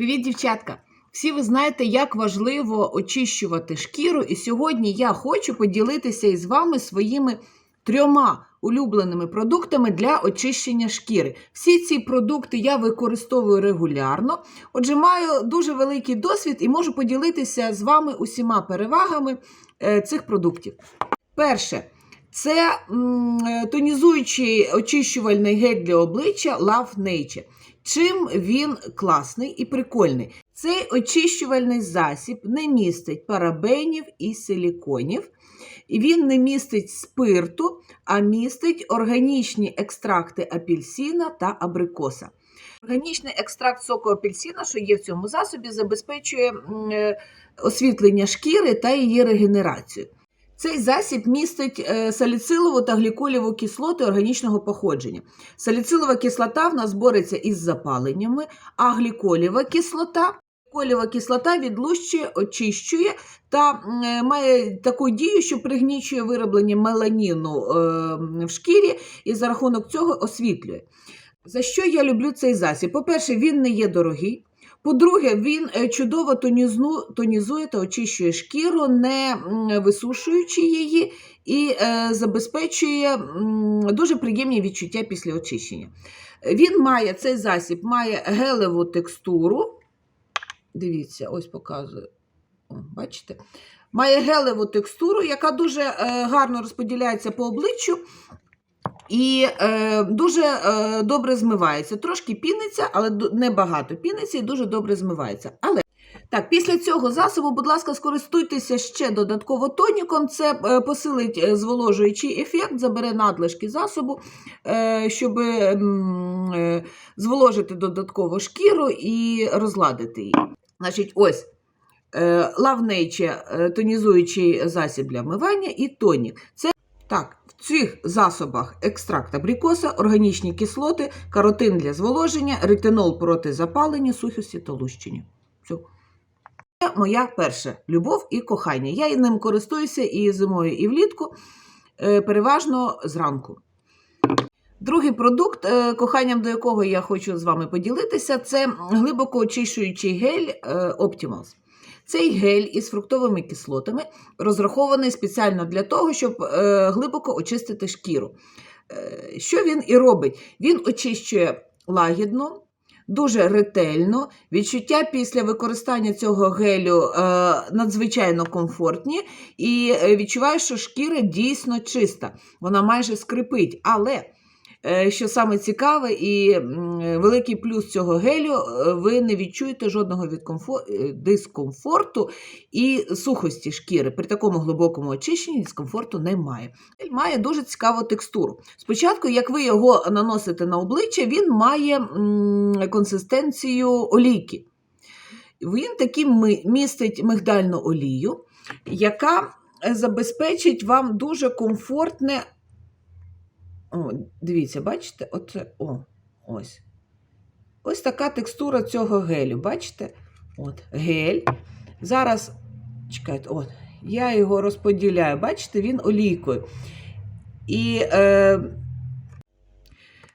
Привіт, дівчатка! Всі ви знаєте, як важливо очищувати шкіру, і сьогодні я хочу поділитися із вами своїми трьома улюбленими продуктами для очищення шкіри. Всі ці продукти я використовую регулярно, отже, маю дуже великий досвід і можу поділитися з вами усіма перевагами е, цих продуктів. Перше. Це е, тонізуючий очищувальний гель для обличчя Love Nature. Чим він класний і прикольний? Цей очищувальний засіб не містить парабенів і силіконів, він не містить спирту, а містить органічні екстракти апельсина та абрикоса. Органічний екстракт соку апельсина, що є в цьому засобі, забезпечує е, освітлення шкіри та її регенерацію. Цей засіб містить е, саліцилову та гліколіву кислоти органічного походження. Саліцилова кислота в нас бореться із запаленнями, а гліколєва кислота. Гліколєва кислота відлущує, очищує та е, має таку дію, що пригнічує вироблення меланіну е, в шкірі і за рахунок цього освітлює. За що я люблю цей засіб? По-перше, він не є дорогий. По-друге, він е, чудово тонізну, тонізує та очищує шкіру, не висушуючи її, і е, забезпечує дуже приємні відчуття після очищення. Він має, цей засіб має гелеву текстуру. Дивіться, ось показую. О, бачите? Має гелеву текстуру, яка дуже е, гарно розподіляється по обличчю. І е, дуже е, добре змивається. Трошки піниться, але ду- небагато піниться і дуже добре змивається. Але так, після цього засобу, будь ласка, скористуйтеся ще додатково тоніком. Це е, посилить е, зволожуючий ефект, забере надлишки засобу, е, щоб м, е, зволожити додатково шкіру і розладити її. Значить, ось. е, Love Nature е, тонізуючий засіб для вмивання і тонік. Це так, в цих засобах екстракт абрикоса, органічні кислоти, каротин для зволоження, ретинол проти запалення, сухості та лущення. Все. Це моя перша любов і кохання. Я ним користуюся і зимою, і влітку, е, переважно зранку. Другий продукт, е, коханням до якого я хочу з вами поділитися, це глибоко очищуючий гель е, Optimals. Цей гель із фруктовими кислотами розрахований спеціально для того, щоб е, глибоко очистити шкіру. Е, що він і робить? Він очищує лагідно, дуже ретельно. Відчуття після використання цього гелю е, надзвичайно комфортні, і відчуваєш, що шкіра дійсно чиста. Вона майже скрипить. Але що саме цікаве і великий плюс цього гелю, е, ви не відчуєте жодного е, дискомфорту і сухості шкіри. При такому глибокому очищенні дискомфорту немає. Гель має дуже цікаву текстуру. Спочатку, як ви його наносите на обличчя, він має консистенцію олійки. Він таки містить мигдальну олію, яка е, забезпечить вам дуже комфортне. О, дивіться, бачите? Оце, о, ось. Ось така текстура цього гелю. Бачите? От, гель. Зараз, чекайте, от, я його розподіляю. Бачите, він олійкою. І е,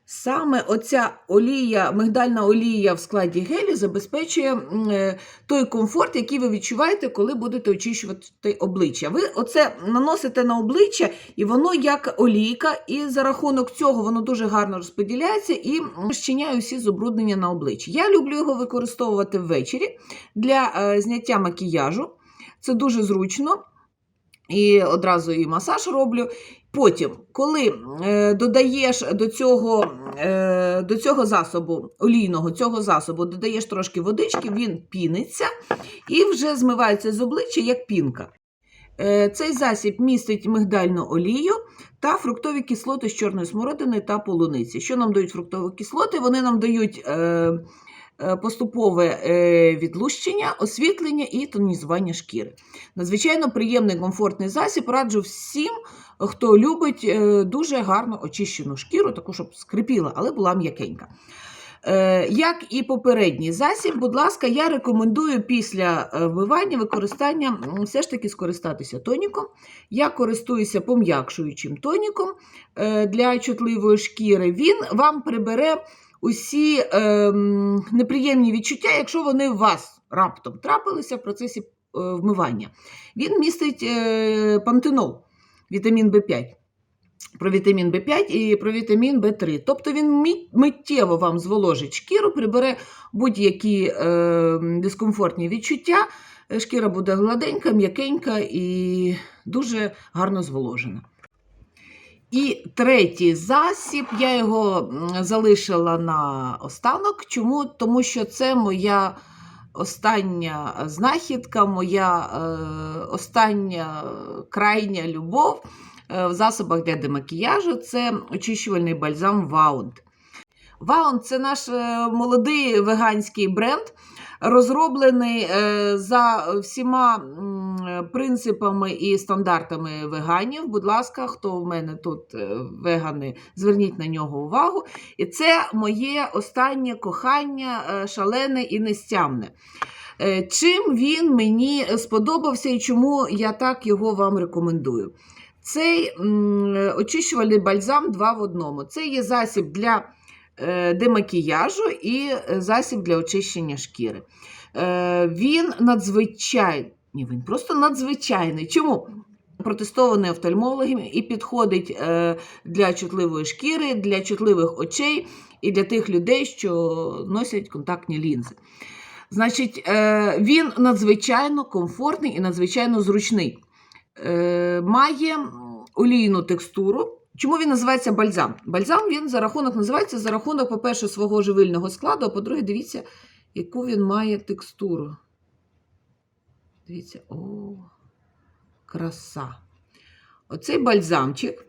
саме оця олія, мигдальна олія в складі гелю забезпечує е, той комфорт, який ви відчуваєте, коли будете очищувати обличчя. Ви оце наносите на обличчя, і воно як олійка, і за рахунок цього воно дуже гарно розподіляється і розчиняє усі забруднення на обличчі. Я люблю його використовувати ввечері для е, зняття макіяжу. Це дуже зручно. І одразу і масаж роблю. Потім, коли е, додаєш до цього, е, до цього засобу, олійного цього засобу, додаєш трошки водички, він піниться і вже змивається з обличчя як пінка. Е, цей засіб містить мигдальну олію та фруктові кислоти з чорної смородини та полуниці. Що нам дають фруктові кислоти? Вони нам дають е, поступове е, відлущення, освітлення і тонізування шкіри. Надзвичайно приємний комфортний засіб. Раджу всім, хто любить е, дуже гарно очищену шкіру, таку, щоб скрипіла, але була м'якенька. Е, Як і попередній засіб, будь ласка, я рекомендую після е, вмивання використання все ж таки скористатися тоніком. Я користуюся пом'якшуючим тоніком е, для чутливої шкіри. Він вам прибере усі ем, неприємні відчуття, якщо вони у вас раптом трапилися в процесі е, вмивання. Він містить е, пантенол, вітамін В5. Про вітамін В5 і про вітамін В3. Тобто він миттєво вам зволожить шкіру, прибере будь-які е, дискомфортні відчуття. Е, Шкіра буде гладенька, м'якенька і дуже гарно зволожена. І третій засіб, я його залишила на останок. Чому? Тому що це моя остання знахідка, моя е, остання крайня любов е, в засобах для демакіяжу це очищувальний бальзам Ваунд. Ваунд це наш е, молодий веганський бренд, розроблений за всіма принципами і стандартами веганів. Будь ласка, хто в мене тут е, вегани, зверніть на нього увагу. І це моє останнє кохання е, шалене і нестямне. Е, Чим він мені сподобався і чому я так його вам рекомендую? Цей очищувальний бальзам 2 в одному. Це є засіб для демакіяжу і засіб для очищення шкіри. Він надзвичайний, ні, він просто надзвичайний. Чому? Протестований офтальмологами і підходить е, для чутливої шкіри, для чутливих очей і для тих людей, що носять контактні лінзи. Значить, е, він надзвичайно комфортний і надзвичайно зручний. Е, Має олійну текстуру. Чому він називається бальзам? Бальзам він за рахунок називається за рахунок, по-перше, свого живильного складу, а по-друге, дивіться, яку він має текстуру. Дивіться, о, краса. Оцей бальзамчик,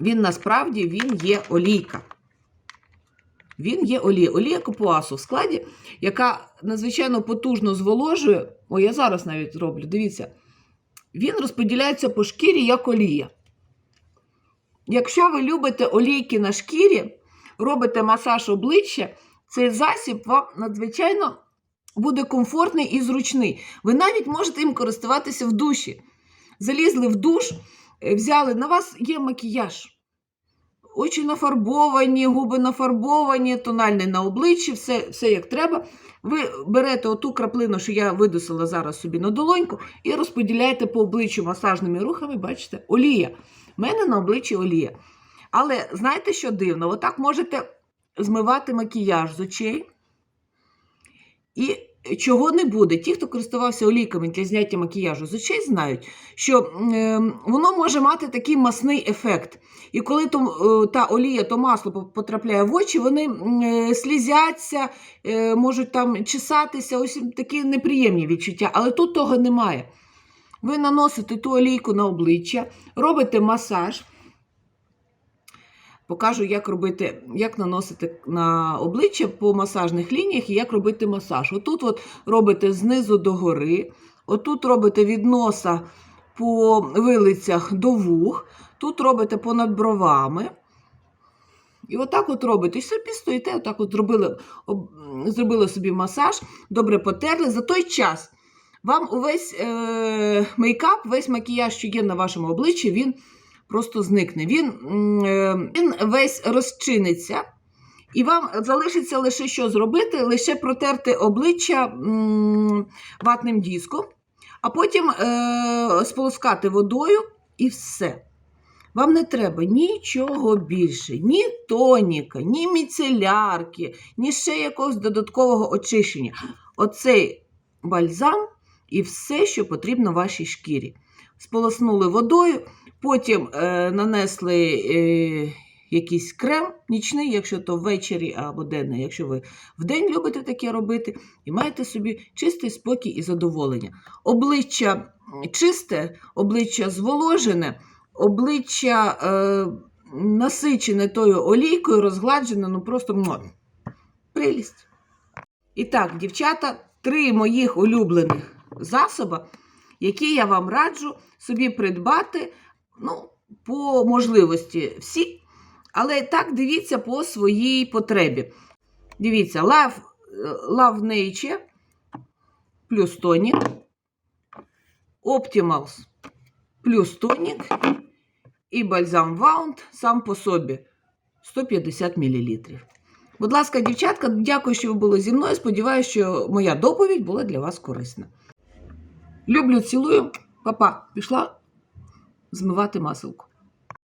він насправді він є олійка. Він є олія. Олія копуасу в складі, яка надзвичайно потужно зволожує. О, я зараз навіть зроблю, дивіться. Він розподіляється по шкірі як олія. Якщо ви любите олійки на шкірі, робите масаж обличчя, цей засіб вам надзвичайно буде комфортний і зручний. Ви навіть можете їм користуватися в душі. Залізли в душ, е, взяли, на вас є макіяж. Очі нафарбовані, губи нафарбовані, тональний на обличчі, все, все як треба. Ви берете оту краплину, що я видусила зараз собі на долоньку, і розподіляєте по обличчю масажними рухами, бачите, олія. У мене на обличчі олія. Але знаєте, що дивно? Отак можете змивати макіяж з очей. І чого не буде. Ті, хто користувався олійками для зняття макіяжу з очей, знають, що е, воно може мати такий масний ефект. І коли то, е, та олія, то масло потрапляє в очі, вони е, слізяться, е, можуть там чесатися, ось такі неприємні відчуття. Але тут того немає. Ви наносите ту олійку на обличчя, робите масаж. Покажу, як робити, як наносити на обличчя по масажних лініях і як робити масаж. Отут от робите знизу до гори, отут робите від носа по вилицях до вух, тут робите понад бровами. І отак от робите. І собі стоїте, отак от зробили, об, зробили собі масаж, добре потерли. За той час вам увесь е, мейкап, весь макіяж, що є на вашому обличчі, він просто зникне. Він, е, він весь розчиниться. І вам залишиться лише що зробити, лише протерти обличчя ватним диском, а потім е, сполоскати водою і все. Вам не треба нічого більше, ні тоніка, ні міцелярки, ні ще якогось додаткового очищення. Оцей бальзам і все, що потрібно вашій шкірі. Сполоснули водою, потім е, нанесли е, якийсь крем нічний, якщо то ввечері або денний, якщо ви вдень любите таке робити, і маєте собі чистий спокій і задоволення. Обличчя чисте, обличчя зволожене, обличчя е, насичене тою олійкою, розгладжене, ну просто муа, прелість. І так, дівчата, три моїх улюблених засоби, які я вам раджу собі придбати, ну, по можливості всі, але так дивіться по своїй потребі. Дивіться, Love, Love Nature плюс тонік, Optimals плюс тонік і бальзам Wound сам по собі 150 мл. Будь ласка, дівчатка, дякую, що ви були зі мною. Сподіваюся, що моя доповідь була для вас корисна. Люблю, цілую. Папа, пішла змивати маселку.